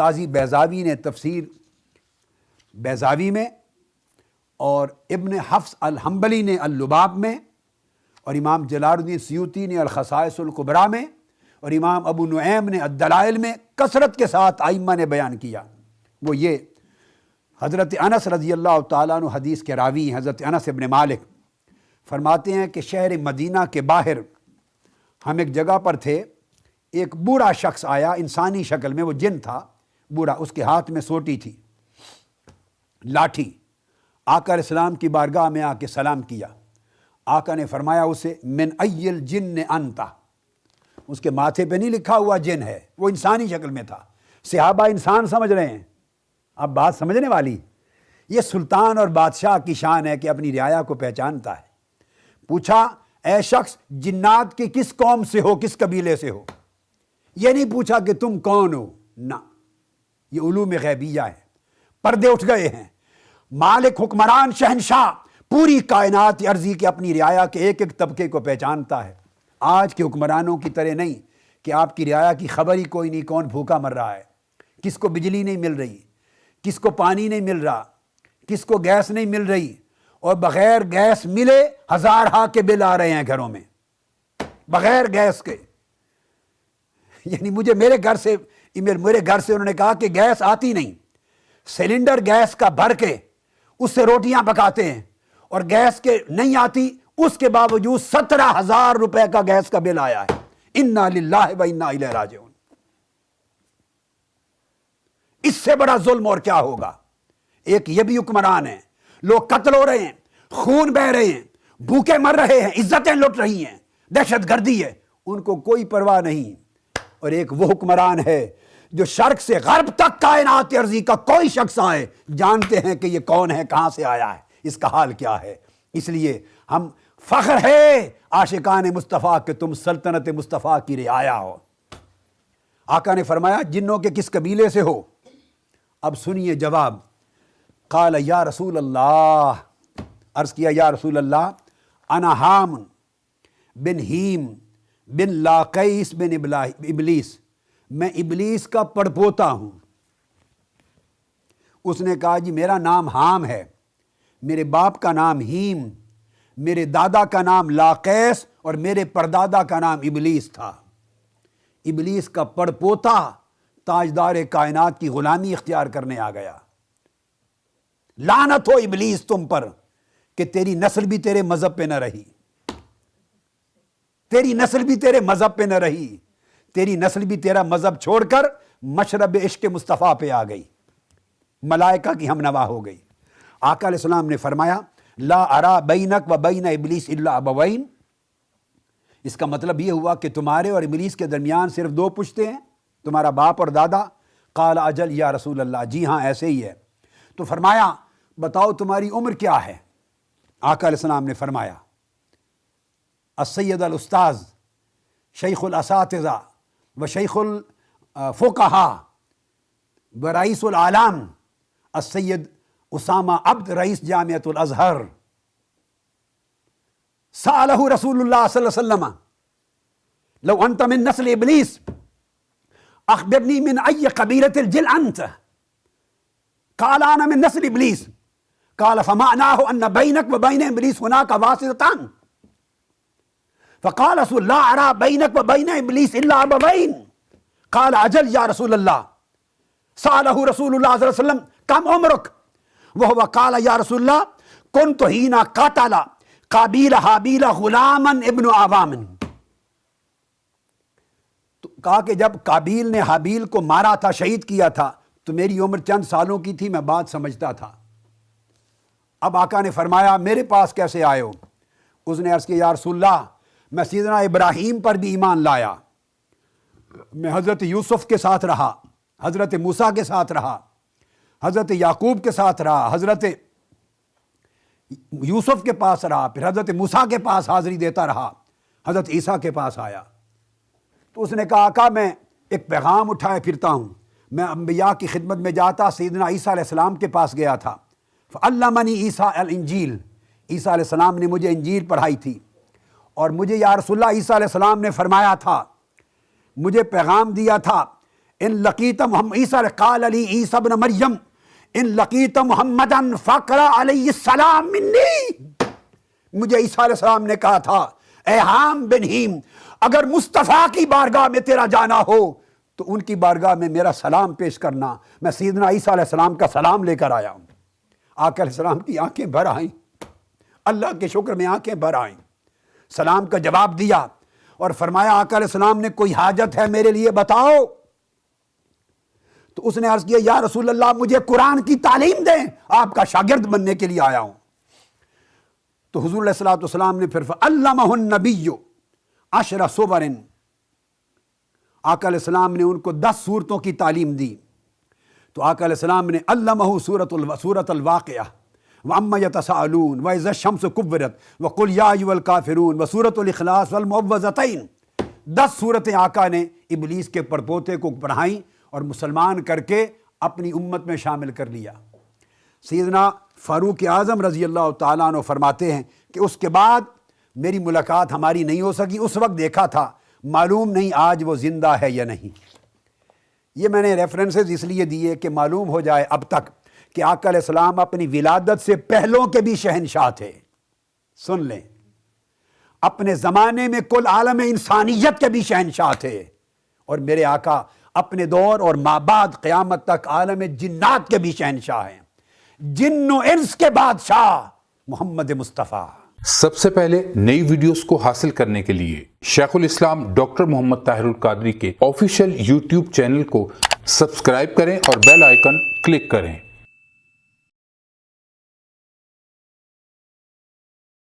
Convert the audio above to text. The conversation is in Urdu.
قاضی بیزاوی نے تفسیر بیزاوی میں اور ابن حفظ الحنبلی نے اللباب میں اور امام جلال الدین سیوتی نے الخصائص القبرا میں اور امام ابو نعیم نے الدلائل میں کثرت کے ساتھ آئمہ نے بیان کیا۔ وہ یہ حضرت انس رضی اللہ تعالیٰ عنہ حدیث کے راوی حضرت انس ابن مالک۔ فرماتے ہیں کہ شہر مدینہ کے باہر ہم ایک جگہ پر تھے، ایک بوڑھا شخص آیا، انسانی شکل میں وہ جن تھا۔ بوڑھا اس کے ہاتھ میں سوٹی تھی، لاٹھی۔ آقا علیہ السلام کی بارگاہ میں آ کے سلام کیا۔ آقا نے فرمایا اسے، من ایل جن نے انتا اس کے ماتھے پہ نہیں لکھا ہوا جن ہے، وہ انسانی شکل میں تھا۔ صحابہ انسان سمجھ رہے ہیں۔ اب بات سمجھنے والی۔ یہ سلطان اور بادشاہ کی شان ہے کہ اپنی رعایا کو پہچانتا ہے۔ پوچھا، اے شخص، جنات کی کس قوم سے ہو؟ کس قبیلے سے ہو؟ یہ نہیں پوچھا کہ تم کون ہو۔ نہ۔ یہ علوم غیبیہ ہے پردے اٹھ گئے ہیں۔ مالک حکمران شہنشاہ پوری کائنات عرضی کے اپنی رعایا کے ایک ایک طبقے کو پہچانتا ہے۔ آج کے حکمرانوں کی طرح نہیں کہ آپ کی رعایا کی خبر ہی کوئی نہیں کون بھوکا مر رہا ہے۔ کس کو بجلی نہیں مل رہی، کس کو پانی نہیں مل رہا، کس کو گیس نہیں مل رہی اور بغیر گیس ملے ہزار ہا کے بل آ رہے ہیں گھروں میں۔ بغیر گیس کے۔ یعنی مجھے میرے گھر سے میرے گھر سے انہوں نے کہا کہ گیس آتی نہیں۔ سلنڈر گیس کا بھر کے اس سے روٹیاں پکاتے ہیں اور گیس کے نہیں آتی، اس کے باوجود سترہ ہزار روپے کا گیس کا بل آیا ہے۔ انا للہ و انا الیہ راجعون۔ اس سے بڑا ظلم اور کیا ہوگا؟ ایک یہ بھی حکمران ہے لوگ قتل ہو رہے ہیں، خون بہ رہے ہیں، بھوکے مر رہے ہیں، عزتیں لٹ رہی ہیں، دہشت گردی ہے۔ ان کو کوئی پرواہ نہیں۔ اور ایک وہ حکمران ہے جو شرق سے غرب تک کائنات عرضی کا کوئی شخص آئے، جانتے ہیں کہ یہ کون ہے، کہاں سے آیا ہے، اس کا حال کیا ہے۔ اس لیے ہم فخر ہے عاشقان مصطفیٰ کہ تم سلطنت مصطفیٰ کی رعایا ہو۔ آقا نے فرمایا، جنوں کے کس قبیلے سے ہو؟ اب سنیے جواب۔ قال، یا رسول اللہ۔ عرض کیا، یا رسول اللہ، انا حام بن ہیم بن لاقیس بن ابلیس۔ میں ابلیس کا پڑپوتا ہوں۔ اس نے کہا جی میرا نام حام ہے۔ میرے باپ کا نام ہیم، میرے دادا کا نام لاقیس اور میرے پردادا کا نام ابلیس تھا۔ ابلیس کا پڑپوتا تاجدار کائنات کی غلامی اختیار کرنے آ گیا۔ لانت ہو ابلیس تم پر کہ تیری نسل بھی تیرے مذہب پہ نہ رہی۔ تیری نسل بھی تیرے مذہب پہ نہ رہی۔ تیری نسل بھی تیرا مذہب چھوڑ کر مشرب عشق مصطفیٰ پہ آ گئی۔ ملائکہ کی ہم نوا ہو گئی۔ آقا علیہ السلام نے فرمایا، لا ارا بینک و بین ابلیس اللہ ابوین۔ اس کا مطلب یہ ہوا کہ تمہارے اور ابلیس کے درمیان صرف دو پشتے ہیں، تمہارا باپ اور دادا۔ قال اجل، یا رسول اللہ جی ہاں ایسے ہی ہے۔ تو فرمایا، بتاؤ تمہاری عمر کیا ہے؟ آقا علیہ السلام نے فرمایا، السید الاستاذ شیخ الاساتذہ۔ وشيخ الفقهاء آه، ورئيس الاعلام السيد أسامة عبد رئيس جامعة الأزهر. سأله رسول الله صلى الله عليه وسلم لو أنت من نسل إبليس أخبرني من أي قبيلة الجل أنت؟ قال أنا من نسل إبليس. قال فمعناه أن بينك وبين إبليس هناك واسطتان فقال رسول الله ارى بينك وبين ابلیس الا ابوين قال، اجل يا رسول الله ساله رسول الله صلى الله عليه وسلم كم عمرك وهو قال يا رسول الله كنت هنا قتل قابیل حابیل غلامن ابن عوامن کہا کہ جب کابیل نے حابیل کو مارا تھا، شہید کیا تھا، تو میری عمر چند سالوں کی تھی، میں بات سمجھتا تھا۔ اب آقا نے فرمایا، میرے پاس کیسے آئے ہو؟ اس نے عرض کیا، یا رسول اللہ میں سیدنا ابراہیم پر بھی ایمان لایا۔ میں حضرت یوسف کے ساتھ رہا، حضرت موسیٰ کے ساتھ رہا، حضرت یعقوب کے ساتھ رہا، حضرت یوسف کے پاس رہا، پھر حضرت موسیٰ کے پاس حاضری دیتا رہا، حضرت عیسیٰ کے پاس آیا۔ تو اس نے کہا، آقا، میں ایک پیغام اٹھائے پھرتا ہوں۔ میں انبیاء کی خدمت میں جاتا، سیدنا عیسیٰ علیہ السلام کے پاس گیا تھا۔ اللہ عیسیٰ الانجیل۔ عیسیٰ علیہ السلام نے مجھے انجیل پڑھائی تھی۔ اور مجھے یا رسول اللہ عیسیٰ علیہ السلام نے فرمایا تھا، مجھے پیغام دیا تھا، ان لقیت محمد عیسیٰ قال علی عیسیٰ بن مریم، ان لقیت محمد فقرا علیہ السلام منی. مجھے عیسیٰ علیہ السلام نے کہا تھا، اے حام بن ہیم، اگر مصطفیٰ کی بارگاہ میں تیرا جانا ہو، تو ان کی بارگاہ میں میرا سلام پیش کرنا، میں سیدنا عیسیٰ علیہ السلام کا سلام لے کر آیا ہوں۔ آقا علیہ السلام کی آنکھیں بھر آئیں۔ اللہ کے شکر میں آنکھیں بھر آئیں۔ سلام کا جواب دیا اور فرمایا، آقا علیہ السلام نے، کوئی حاجت ہے میرے لیے بتاؤ؟ تو اس نے عرض کیا، یا رسول اللہ، مجھے قرآن کی تعلیم دیں، آپ کا شاگرد بننے کے لیے آیا ہوں۔ تو حضور علیہ السلام والسلام نے پھر علامہ النبی عشر صورن آقا علیہ السلام نے ان کو دس صورتوں کی تعلیم دی۔ تو آقا علیہ السلام نے علامہ صورت صورت الواقعہ۔ و ام یتسالون و عز الشمس کبرت و قل یا ایو الکافرون و صورت الاخلاص والمعوذتین دس صورتیں آقا نے ابلیس کے پرپوتے کو پڑھائیں اور مسلمان کر کے اپنی امت میں شامل کر لیا۔ سیدنا فاروق اعظم رضی اللہ تعالیٰ عنہ فرماتے ہیں کہ اس کے بعد میری ملاقات ہماری نہیں ہو سکی، اس وقت دیکھا تھا، معلوم نہیں آج وہ زندہ ہے یا نہیں۔ یہ میں نے ریفرنسز اس لیے دیے کہ معلوم ہو جائے اب تک۔ کہ آقا علیہ السلام اپنی ولادت سے پہلوں کے بھی شہنشاہ تھے۔ سن لیں۔ اپنے زمانے میں کل عالم انسانیت کے بھی شہنشاہ تھے۔ اور میرے آقا، اپنے دور اور بعد قیامت تک عالم جنات کے بھی شہنشاہ ہیں۔ جن و انس کے بادشاہ محمد مصطفیٰ۔ سب سے پہلے نئی ویڈیوز کو حاصل کرنے کے لیے شیخ الاسلام ڈاکٹر محمد طاہر القادری کے آفیشیل یوٹیوب چینل کو سبسکرائب کریں اور بیل آئیکن کلک کریں۔